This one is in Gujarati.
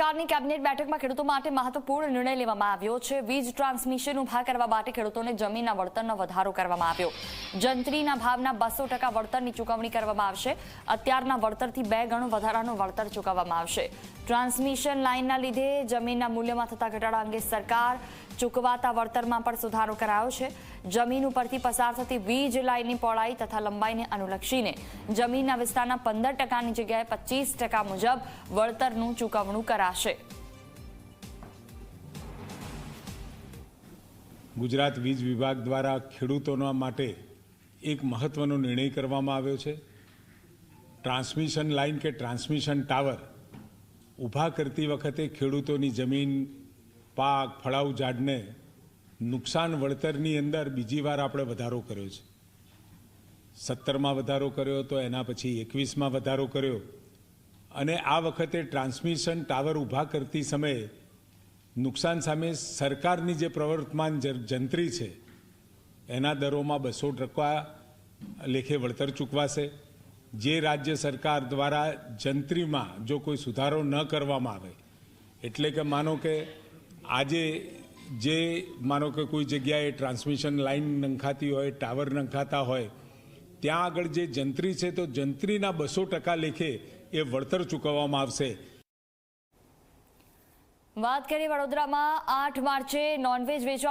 સરકારની કેબિનેટ બેઠકમાં ખેડૂતો માટે મહત્વપૂર્ણ નિર્ણય લેવામાં આવ્યો છે. વીજ ટ્રાન્સમિશન ઊભા કરવા માટે ખેડૂતોને જમીનના વળતરનો વધારો કરવામાં આવ્યો. જંત્રીના ભાવના બસો ટકા વળતરની ચૂકવણી કરવામાં આવશે. અત્યારના વળતરથી બે ગણું વધારાનું વળતર ચૂકવવામાં આવશે. ટ્રાન્સમિશન લાઇનના લીધે જમીનના મૂલ્યમાં થતા ઘટાડા અંગે સરકાર ચૂકવાતા વળતરમાં પણ સુધારો કરાયો છે. જમીન ઉપરથી પસાર થતી વીજ લાઇનની પહોળાઈ તથા લંબાઈને અનુલક્ષીને જમીનના વિસ્તારના પંદર ટકાની જગ્યાએ પચીસ ટકા મુજબ વળતરનું ચૂકવણું કરાશે. ગુજરાત વીજ વિભાગ દ્વારા ખેડૂતોના માટે એક મહત્વનો નિર્ણય કરવામાં આવ્યો છે. ટ્રાન્સમિશન લાઇન કે ટ્રાન્સમિશન ટાવર ઊભા કરતી વખતે ખેડૂતોની જમીન, પાક ફળાઉ ઝાડને નુકસાન વળતરની અંદર બીજી વાર આપણે વધારો કર્યો છે. સત્તરમાં વધારો કર્યો તો એના પછી એકવીસમાં વધારો કર્યો. અને આ વખતે ટ્રાન્સમિશન ટાવર ઊભા કરતી સમયે નુકસાન સામે સરકારની જે પ્રવર્તમાન જંત્રી છે, એના દરોમાં બસો ટકા લેખે વળતર ચૂકવાશે. જે રાજ્ય સરકાર દ્વારા જંત્રીમાં જો કોઈ સુધારો ન કરવામાં આવે, એટલે કે માનો કે આજે જે માનો કે કોઈ જગ્યાએ ટ્રાન્સમિશન લાઇન નંખાતી હોય, ટાવર નંખાતા હોય, ત્યાં આગળ જે જંત્રી છે તો જંત્રીના બસો ટકા લેખે એ વળતર ચૂકવવામાં આવશે. વાત કરીએ વડોદરામાં આઠ માર્ચે નોનવેજ વેચવા